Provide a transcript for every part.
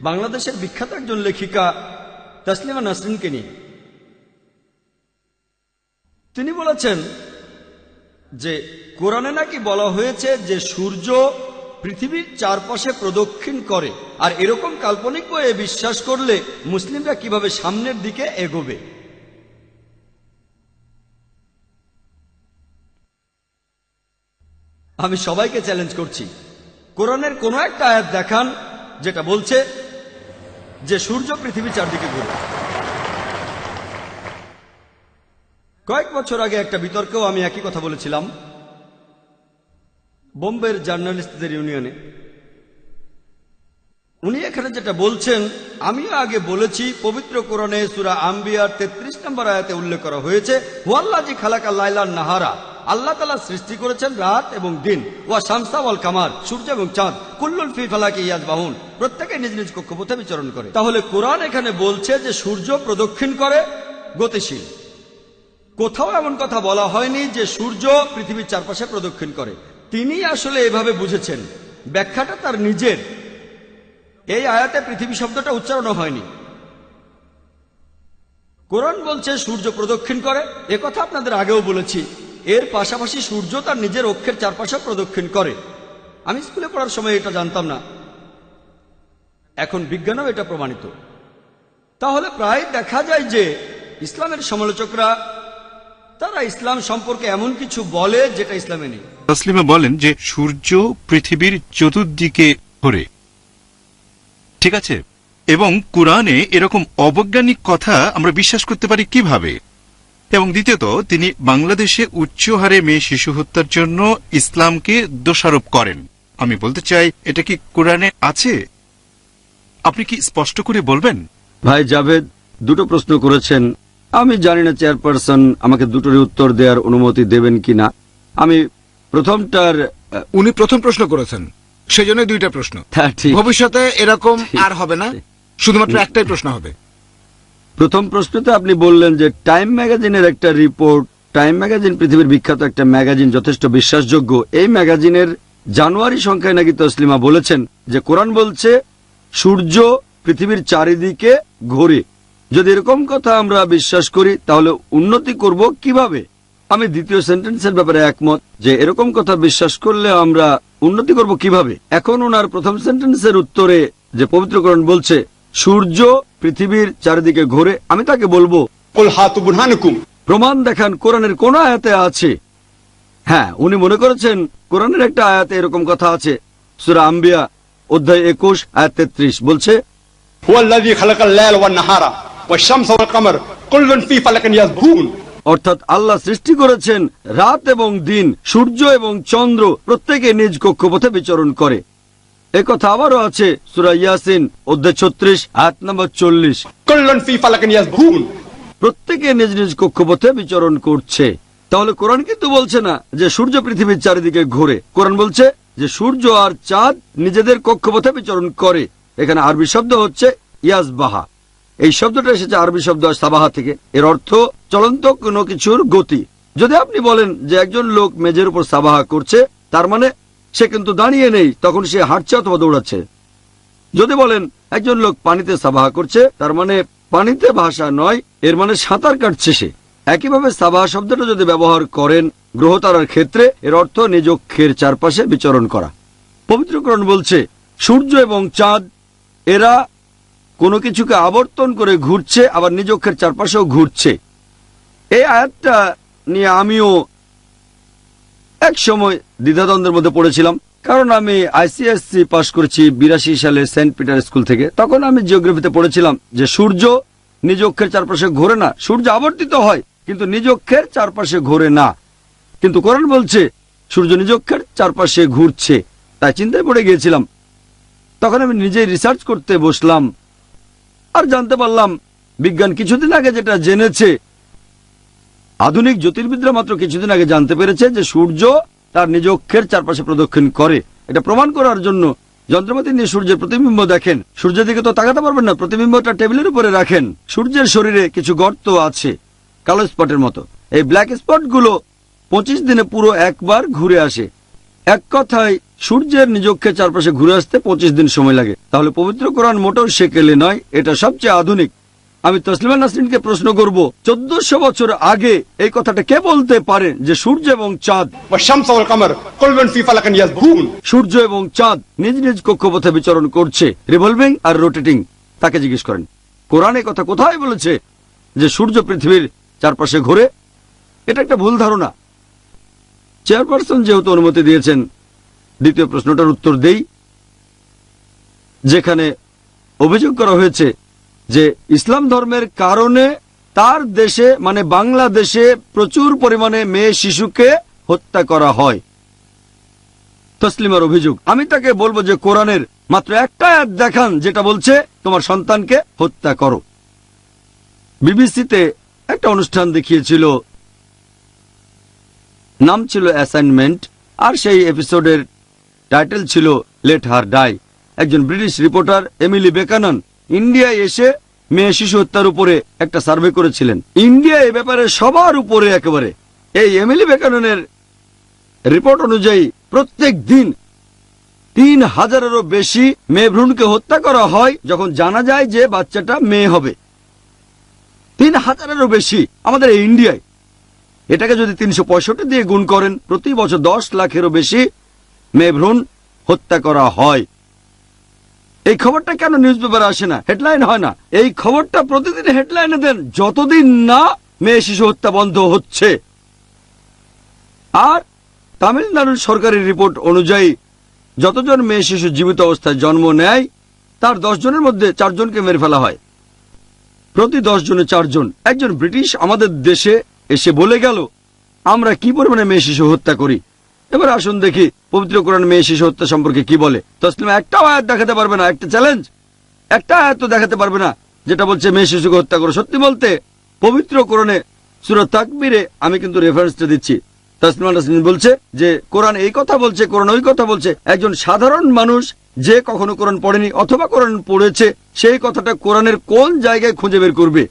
বাংলাদেশের বিখ্যাত একজন লেখিকা তাসলিমা নাসরিনকে নিয়ে। তিনি বলেছেন যে, কোরআনে নাকি বলা হয়েছে যে, সূর্য পৃথিবীর চারপাশে প্রদক্ষিণ করে, আর এরকম কাল্পনিক বইয়ে বিশ্বাস করলে মুসলিমরা কীভাবে সামনের দিকে এগোবে? আমি সবাইকে চ্যালেঞ্জ করছি। কোরআনের কোনো একটা আয়াত দেখান যেটা বলছে যে সূর্য পৃথিবীর চারদিকে ঘুরে কয়েক বছর আগে একটা বিতর্কেও আমি একই কথা বলেছিলাম বোম্বের জার্নালিস্টদের ইউনিয়নে। উনি এখানে যেটা বলছেন, আমিও আগে বলেছি, পবিত্র কোরআনে সুরা আম্বিয়ার তেত্রিশ নম্বর আয়াতে উল্লেখ করা হয়েছে ওয়াল্লাজি খালাকা লাইলান নাহারা। আল্লাহ তালা সৃষ্টি করেছেন রাত এবং দিন। ওয়া শামসা ওয়াল কামার, সূর্য এবং চাঁদ। কুল্লুল ফি ফালাকে ইয়াজ বাহুন প্রত্যেকে নিজ নিজ কক্ষপথে বিচরণ করে। তাহলে কোরআন এখানে বলছে যে সূর্য প্রদক্ষিণ করে গতিশীল। কোথাও এমন কথা বলা হয়নি যে সূর্য পৃথিবীর চারপাশে প্রদক্ষিণ করে। তিনি আসলে এভাবে বুঝেছেন। ব্যাখ্যাটা তার নিজের। এই আয়াতে পৃথিবী শব্দটা উচ্চারণ হয়নি। কোরআন বলছে সূর্য প্রদক্ষিণ করে। কথা আপনাদের আগেও বলেছি। এর পাশাপাশি সূর্য তার নিজের অক্ষের চারপাশে প্রদক্ষিণ করে। আমি স্কুলে পড়ার সময় এটা জানতাম না। এখন বিজ্ঞানও এটা প্রমাণিত। তাহলে প্রায় দেখা যায় যে ইসলামের সমালোচকরা, তারা ইসলাম সম্পর্কে এমন কিছু বলে যেটা ইসলামে নেই। তসলিমা বলেন যে সূর্য পৃথিবীর চতুর্দিকে ঘোরে। ঠিক আছে? এবং কোরআনে এরকম অবৈজ্ঞানিক কথা আমরা বিশ্বাস করতে পারি কীভাবে? এবং দ্বিতীয়ত তিনি বাংলাদেশে উচ্চ হারে মেয়ে শিশু হত্যার জন্য ইসলামকে দোষারোপ করেন। আমি বলতে চাই এটা কি কোরআনে আছে? আপনি কি স্পষ্ট করে বলবেন? ভাই জাভেদ দুটো প্রশ্ন করেছেন। আমি জানি না চেয়ারপারসন আমাকে দুটোরই উত্তর দেওয়ার অনুমতি দেবেন কিনা। আমি প্রথমটার উনি প্রথম প্রশ্ন করেছেন। সেজন্য দুইটা প্রশ্ন। হ্যাঁ, ঠিক। ভবিষ্যতে এরকম আর হবে না। শুধুমাত্র একটাই প্রশ্ন হবে। প্রথম প্রশ্নতে আপনি বললেন যে টাইম ম্যাগাজিনের একটা রিপোর্ট টাইম ম্যাগাজিন পৃথিবীর বিখ্যাত একটা ম্যাগাজিন যথেষ্ট বিশ্বাসযোগ্য। এই ম্যাগাজিনের জানুয়ারি সংখ্যায় নাকি তসলিমা বলেছেন যে কোরআন বলছে, সূর্য পৃথিবীর চারিদিকে ঘোরে। যদি এরকম কথা আমরা বিশ্বাস করি, তাহলে উন্নতি করব কীভাবে? আমি দ্বিতীয় সেন্টেন্সের ব্যাপারে একমত যে এরকম কথা বিশ্বাস করলে আমরা উন্নতি করব কীভাবে? এখন ওনার প্রথম সেন্টেন্সের উত্তরে যে পবিত্রকরণ বলছে সূর্য পৃথিবীর চারিদিকে ঘুরে আমি তাকে বলব প্রমাণ দেখান কোরআনের কোন আয়াতে আছে? হ্যাঁ উনি মনে করেছেন কোরআনের একটা আয়াতে এরকম কথা আছে। সুরা আম্বিয়া অধ্যায় একুশ আয়াত তেত্রিশ বলছে অর্থাৎ আল্লাহ সৃষ্টি করেছেন রাত এবং দিন সূর্য এবং চন্দ্র প্রত্যেকে নিজ কক্ষপথে বিচরণ করে। আবারও আছে সুরা ইয়াসিন অধ্যায় ছত্রিশ নম্বর চল্লিশ। প্রত্যেকে নিজ নিজ কক্ষপথে বিচরণ করছে। তাহলে কোরআন কিন্তু বলছে না যে সূর্য পৃথিবীর চারিদিকে ঘুরে। কোরআন বলছে যে সূর্য আর চাঁদ নিজেদের কক্ষপথে বিচরণ করে। এখানে আরবি শব্দ হচ্ছে ইয়াজবাহা এই শব্দটা এসেছে আরবি শব্দ সাবাহা থেকে। এর অর্থ চলন্ত কোনো কিছুর গতি। যদি আপনি বলেন যে একজন লোক মেজের উপর সাবাহা করছে তার মানে সে কিন্তু দাঁড়িয়ে নেই, তখন সে হাঁটছে অথবা দৌড়াচ্ছে। যদি বলেন, একজন লোক পানিতে সাবাহা করছে, তার মানে পানিতে ভাষা নয়, এর মানে সাঁতার কাটছে সে। একইভাবে সাবাহা শব্দটা যদি ব্যবহার করেন গ্রহতারার ক্ষেত্রে, এর অর্থ নিজ অক্ষের চারপাশে বিচরণ করা। পবিত্রকরণ বলছে, সূর্য এবং চাঁদ, এরা কোনো কিছুকে আবর্তন করে ঘুরছে, আবার নিজ অক্ষের চারপাশেও ঘুরছে। এই আয়াতটা নিয়ে আমিও এক সময় দ্বিধাদ্বন্দ্বের মধ্যে পড়েছিলাম, কারণ আমি আইসিএসসি পাশ করেছি বিরাশি সালে সেন্ট পিটার স্কুল থেকে। তখন আমি জিওগ্রাফিতে পড়েছিলাম যে সূর্য নিজ অক্ষের চারপাশে ঘোরে না। সূর্য আবর্তিত হয়, কিন্তু নিজ অক্ষের চারপাশে ঘোরে না। কিন্তু কোরআন বলছে, সূর্য নিজ অক্ষের চারপাশে ঘুরছে। তাই চিন্তায় পড়ে গিয়েছিলাম। তখন আমি নিজেই রিসার্চ করতে বসলাম। আর জানতে পারলাম, বিজ্ঞান কিছুদিন আগে যেটা জেনেছে আধুনিক জ্যোতির্বিদরা মাত্র কিছুদিন আগে জানতে পেরেছে যে সূর্য তার নিজ অক্ষের চারপাশে প্রদক্ষিণ করে। এটা প্রমাণ করার জন্য যন্ত্রপাতি নিয়ে সূর্যের প্রতিবিম্ব দেখেন। সূর্যের দিকে তো তাকাতে পারবেন না, প্রতিবিম্বটা টেবিলের উপরে রাখেন। সূর্যের শরীরে কিছু গর্ত আছে, কালো স্পটের মতো। এই ব্ল্যাক স্পটগুলো পঁচিশ দিনে পুরো একবার ঘুরে আসে। এক কথায়, সূর্যের নিজক্ষে চারপাশে ঘুরে আসতে পঁচিশ দিন সময় লাগে। তাহলে পবিত্র কোরআন মোটেও সেকেলে নয়, এটা সবচেয়ে আধুনিক। আমি তসলিমা নাসরিনকে প্রশ্ন করব চোদ্দশো বছর আগে এই কথাটা কে বলতে পারে যে সূর্য এবং চাঁদ সূর্য এবং চাঁদ নিজ নিজ কক্ষপথে বিচরণ করছে রিভলভিং আর রোটেটিং। তাকে জিজ্ঞেস করেন কোরআনে কথা কোথায় বলেছে যে সূর্য পৃথিবীর চারপাশে ঘোরে? এটা একটা ভুল ধারণা। চেয়ারপারসন যেহেতু অনুমতি দিয়েছেন দ্বিতীয় প্রশ্নটার উত্তর দেই। যেখানে অভিযোগ করা হয়েছে যে ইসলাম ধর্মের কারণে তার দেশে মানে বাংলাদেশে প্রচুর পরিমাণে মেয়ে শিশুকে হত্যা করা হয়। তসলিমার অভিযোগ। আমি তাকে বলব যে কোরআনের মাত্র একটা আয়াত দেখান, যেটা বলছে, তোমার সন্তানকে হত্যা করো। বিবিসিতে একটা অনুষ্ঠান দেখিয়েছিল, নাম ছিল অ্যাসাইনমেন্ট, আর সেই এপিসোডের টাইটেল ছিল লেট হার ডাই। একজন ব্রিটিশ রিপোর্টার, এমিলি বেকানন ইন্ডিয়ায় এসে মেয়ে শিশু হত্যার উপরে একটা সার্ভে করেছিলেন। ইন্ডিয়া এ ব্যাপারে সবার উপরে একেবারে। এই এমিলি বেকাননের রিপোর্ট অনুযায়ী প্রত্যেক দিন তিন হাজারেরও বেশি মেয়ে ভ্রূণকে হত্যা করা হয় যখন জানা যায় যে বাচ্চাটা মেয়ে হবে। তিন হাজারেরও বেশি আমাদের ইন্ডিয়ায়। এটাকে যদি তিনশো পঁয়ষট্টি দিয়ে গুণ করেন, প্রতি বছর দশ লাখেরও বেশি মেয়ে ভ্রূণ হত্যা করা হয়। এই খবরটা কেন নিউজ পেপারে আসে না? হেডলাইন হয় না। এই খবরটা প্রতিদিন হেডলাইনে দেন, যতদিন না মেয়ে শিশু হত্যা বন্ধ হচ্ছে। আর তামিলনাড়ুর সরকারি রিপোর্ট অনুযায়ী, যতজন মেয়ে শিশু জীবিত অবস্থায় জন্ম নেয়, তার দশ জনের মধ্যে চারজনকে মেরে ফেলা হয়। প্রতি দশ জনে চারজন। একজন ব্রিটিশ আমাদের দেশে এসে বলে গেল, আমরা কি পরিমাণে মেয়ে শিশু হত্যা করি? এবার আসুন দেখি, পবিত্র কোরআন মেয়ে শিশু হত্যা সম্পর্কে কি বলে? তসলিমা, একটা আয়াত দেখাতে পারবে না, একটা চ্যালেঞ্জ একটা আয়াত তো দেখাতে পারবে না, যেটা বলছে মেয়ে শিশুকে হত্যা করো। সত্যি বলতে, পবিত্র কোরআনে সুরত তাকবীরে আমি কিন্তু রেফারেন্সটা দিচ্ছি। বলছে যে, কোরআন এই কথা বলছে, কোরআন ওই কথা বলছে, একজন সাধারণ মানুষ যে কখনো কোরআন পড়েনি অথবা কোরআন পড়েছে, সেই কথাটা কোরআনের কোন জায়গায় খুঁজে বের করবে?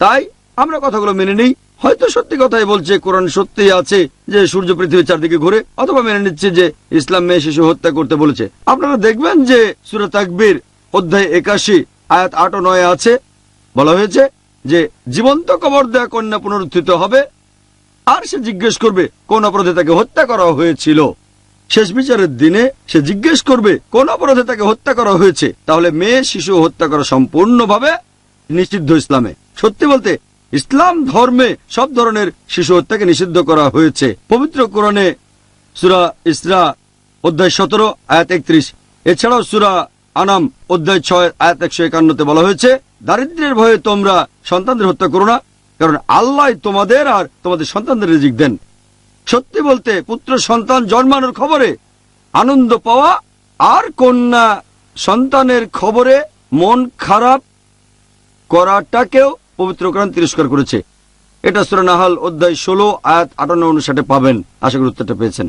তাই আমরা কথাগুলো মেনে নিই হয়তো সত্যি কথাই বলছে, কোরআন সত্যিই আছে যে সূর্য পৃথিবীর চারদিকে ঘুরে, অথবা মেনে নিচ্ছে যে ইসলাম মেয়ে শিশু হত্যা করতে বলেছে। আপনারা দেখবেন যে সুরত তাকবীর অধ্যায় একাশি, আয়াত আট ও নয় আছে, বলা হয়েছে যে জীবন্ত কবর দেয়া কন্যা পুনরুত্থিত হবে, আর সে জিজ্ঞেস করবে, কোন অপরাধে তাকে হত্যা করা হয়েছিল? শেষ বিচারের দিনে সে জিজ্ঞেস করবে, কোন অপরাধে তাকে হত্যা করা হয়েছে? তাহলে মেয়ে শিশু হত্যা করা সম্পূর্ণভাবে নিষিদ্ধ ইসলামে। সত্যি বলতে ইসলাম ধর্মে সব ধরনের শিশু হত্যাকে নিষিদ্ধ করা হয়েছে। পবিত্র কোরআনে সুরা ইসরা অধ্যায় সতেরো, আয়াত একত্রিশ। এছাড়াও সুরা আনাম অধ্যায় ছয়, আয়াত একশো একান্নতে বলা হয়েছে, দারিদ্র্যের ভয়ে তোমরা সন্তানদের হত্যা করো না, কারণ আল্লাহ তোমাদের আর তোমাদের সন্তানদের রিজিক দেন। সত্যি বলতে, পুত্র সন্তান জন্মানোর খবরে আনন্দ পাওয়া আর কন্যা সন্তানের খবরে মন খারাপ করাটাকেও পবিত্র কোরআন তিরস্কার করেছে। এটা সুরা নাহাল অধ্যায় ষোলো, আয়াত আটান্ন উনষাটে পাবেন। আশা করি উত্তরটা পেয়েছেন।